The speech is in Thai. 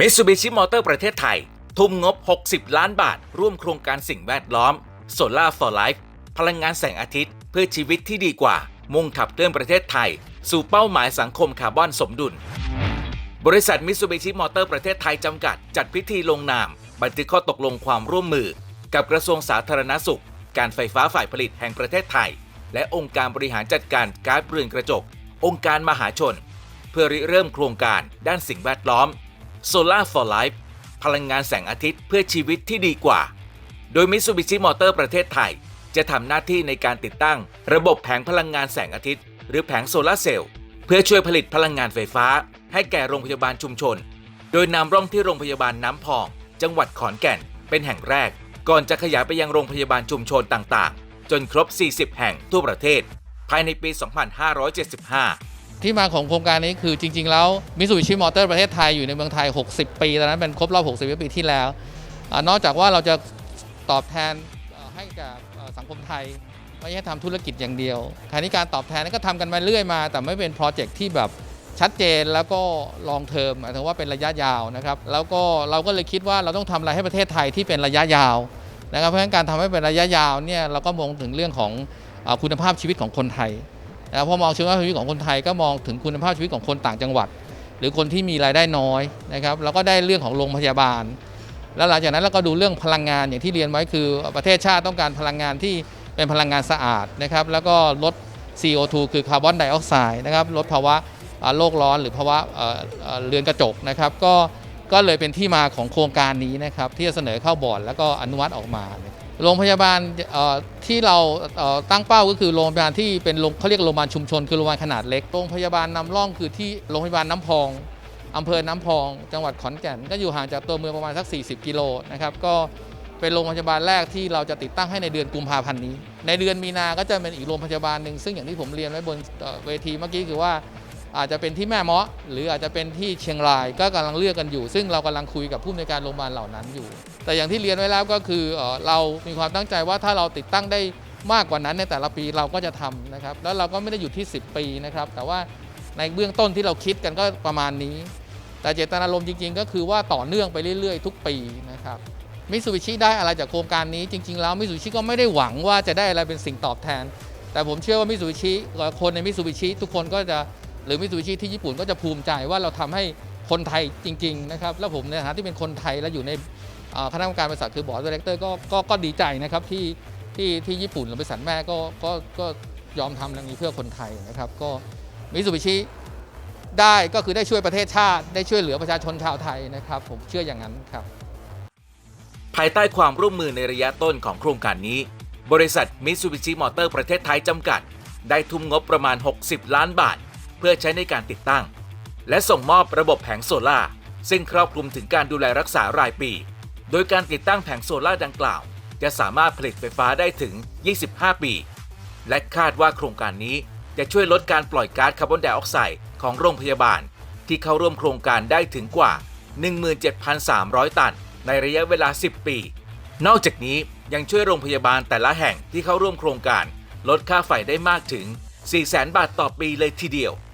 Mitsubishi Motor ประเทศไทย ทุ่มงบ 60 ล้านบาท ร่วมโครงการสิ่งแวดล้อม Solar for Life พลังงานแสงอาทิตย์ เพื่อชีวิตที่ดีกว่า มุ่งขับเคลื่อนประเทศไทย สู่เป้าหมายสังคมคาร์บอนสมดุล บริษัท Mitsubishi Motor ประเทศไทยจำกัด จัดพิธีลงนาม บันทึกข้อตกลงความร่วมมือ กับกระทรวงสาธารณสุข การไฟฟ้าฝ่ายผลิตแห่งประเทศไทย และองค์การบริหารจัดการก๊าซเรือนกระจก องค์การมหาชน เพื่อริเริ่มโครงการด้านสิ่งแวดล้อม Solar for Life พลังงานแสงอาทิตย์เพื่อชีวิตที่ดีกว่า โดย Mitsubishi Motor ประเทศไทย จะทำหน้าที่ในการติดตั้ง ระบบแผงพลังงานแสงอาทิตย์ หรือแผงโซลาเซลล์เพื่อช่วยผลิตพลังงานไฟฟ้า ให้แก่โรงพยาบาลชุมชน โดยนำร่องที่โรงพยาบาลน้ำพอง จังหวัดขอนแก่น เป็นแห่งแรก ก่อนจะขยายไปยังโรงพยาบาลชุมชนต่างๆ จนครบ 40 แห่งทั่วประเทศ ภายในปี 2575 ที่มาของโครงการนี้คือจริง ๆ แล้วมิ t ูบิชิมอเตอร์ประเทศไทยอยู่ในเมืองไทย 60 ปีตอนนั้นเป็นครบรอบ 60 ปีที่แล้วอนอกจากว่าเราจะตอบแทนให้กับสังคมไทยไม่ใช่ทำธุรกิจอย่างเดียวคราวนี้การตอบแทนก็ทำกันมาเรื่อยมา แต่ไม่เป็นโปรเจกต์ที่แบบชัดเจนแล้วก็ลองเทอมหมายถึงว่าเป็นระยะยาวนะครับ แล้วก็เราก็เลยคิดว่าเราต้องทำอะไรให้ประเทศไทยที่เป็นระยะยาวนะครับเพราะฉะนั้นการทำให้เป็นระยะยาวเนี่ยเราก็มองถึงเรื่องของคุณภาพชีวิตของคนไทย นะครับพอมองคุณภาพชีวิตของคนไทยก็มองถึงคุณภาพชีวิตของคนต่างจังหวัด หรือคนที่มีรายได้น้อยนะครับแล้วก็ได้เรื่องของโรงพยาบาล แล้วหลังจากนั้นเราก็ดูเรื่องพลังงานอย่างที่เรียนไว้คือประเทศชาติต้องการพลังงานที่เป็นพลังงานสะอาดนะครับแล้วก็ลด CO2 คือคาร์บอนไดออกไซด์นะครับลดภาวะโลกร้อนหรือภาวะเรือนกระจกนะครับก็ก็เลยเป็นที่มาของโครงการนี้นะครับที่จะเสนอเข้าบอร์ดแล้วก็อนุมัติออกมา โรงพยาบาลที่เราตั้งเป้าก็คือโรงพยาบาลที่เป็นโรงเขาเรียกโรงพยาบาลชุมชนคือโรงพยาบาลขนาดเล็กโรงพยาบาลนำร่องคือที่โรงพยาบาลน้ำพองอำเภอน้ำพอง จังหวัดขอนแก่น ก็อยู่ห่างจากตัวเมืองประมาณสัก 40 กิโลนะครับก็เป็นโรงพยาบาลแรกที่เราจะติดตั้งให้ในเดือนกุมภาพันธ์นี้ ในเดือนมีนาก็จะเป็นอีกโรงพยาบาลหนึ่งซึ่งอย่างที่ผมเรียนไว้บนเวทีเมื่อกี้คือว่า อาจจะเป็นที่แม่เมาะหรืออาจจะเป็นที่เชียงราย ก็กำลังเลือกกันอยู่ ซึ่งเรากำลังคุยกับผู้ในการโรงพยาบาลเหล่านั้นอยู่ แต่อย่างที่เรียนไว้แล้วก็คือเออเรามีความตั้งใจว่าถ้าเราติดตั้งได้มากกว่านั้นในแต่ละปีเราก็จะทำนะครับ แล้วเราก็ไม่ได้อยู่ที่ 10 ปีนะครับ แต่ว่าในเบื้องต้นที่เราคิดกันก็ประมาณนี้ แต่เจตนารมณ์จริง ๆ ก็คือว่าต่อเนื่องไปเรื่อย ๆ ทุกปีนะครับมิสูบิชิได้อะไรจากโครงการนี้จริง ๆ แล้วมิสูบิชิก็ไม่ได้หวังว่าจะได้อะไรเป็นสิ่งตอบแทน แต่ผมเชื่อว่ามิสูบิชิคนในมิสูบิชิทุกคนก็จะ หรือมิสูบิชิที่ญี่ปุ่นก็จะภูมิใจว่าเราทำให้คนไทยจริง ๆ นะครับ แล้วผมในฐานะที่เป็นคนไทยและอยู่ในคณะกรรมการบริษัทคือบอร์ดดีเรคเตอร์ก็ก็ก็ดีใจนะครับที่ที่ที่ญี่ปุ่นหรือบริษัทแม่ก็ก็ก็ยอมทำเรื่องนี้เพื่อคนไทยนะครับ ก็มิสูบิชิได้ก็คือได้ช่วยประเทศชาติ ได้ช่วยเหลือประชาชนชาวไทยนะครับ ผมเชื่ออย่างนั้นครับ ภายใต้ความร่วมมือในระยะต้นของโครงการนี้ บริษัท Mitsubishi Motor ประเทศไทยจำกัด ได้ทุ่มงบประมาณ 60 ล้านบาท พื่อใช้ในการติดตั้ง และส่งมอบระบบแผงโซล่าซึ่งครอบคลุมถึงการดูแลรักษารายปี โดยการติดตั้งแผงโซล่าดังกล่าว จะสามารถผลิตไฟฟ้าได้ถึง 25 ปี และคาดว่าโครงการนี้จะช่วยลดการปล่อยก๊าซคาร์บอนไดออกไซด์ของโรงพยาบาล ที่เข้าร่วมโครงการได้ถึงกว่า 17,300 ตัน ในระยะเวลา 10 ปี นอกจากนี้ยังช่วยโรงพยาบาลแต่ละแห่งที่เข้าร่วมโครงการ ลดค่าไฟได้มากถึง 400,000 บาทต่อปีเลยทีเดียว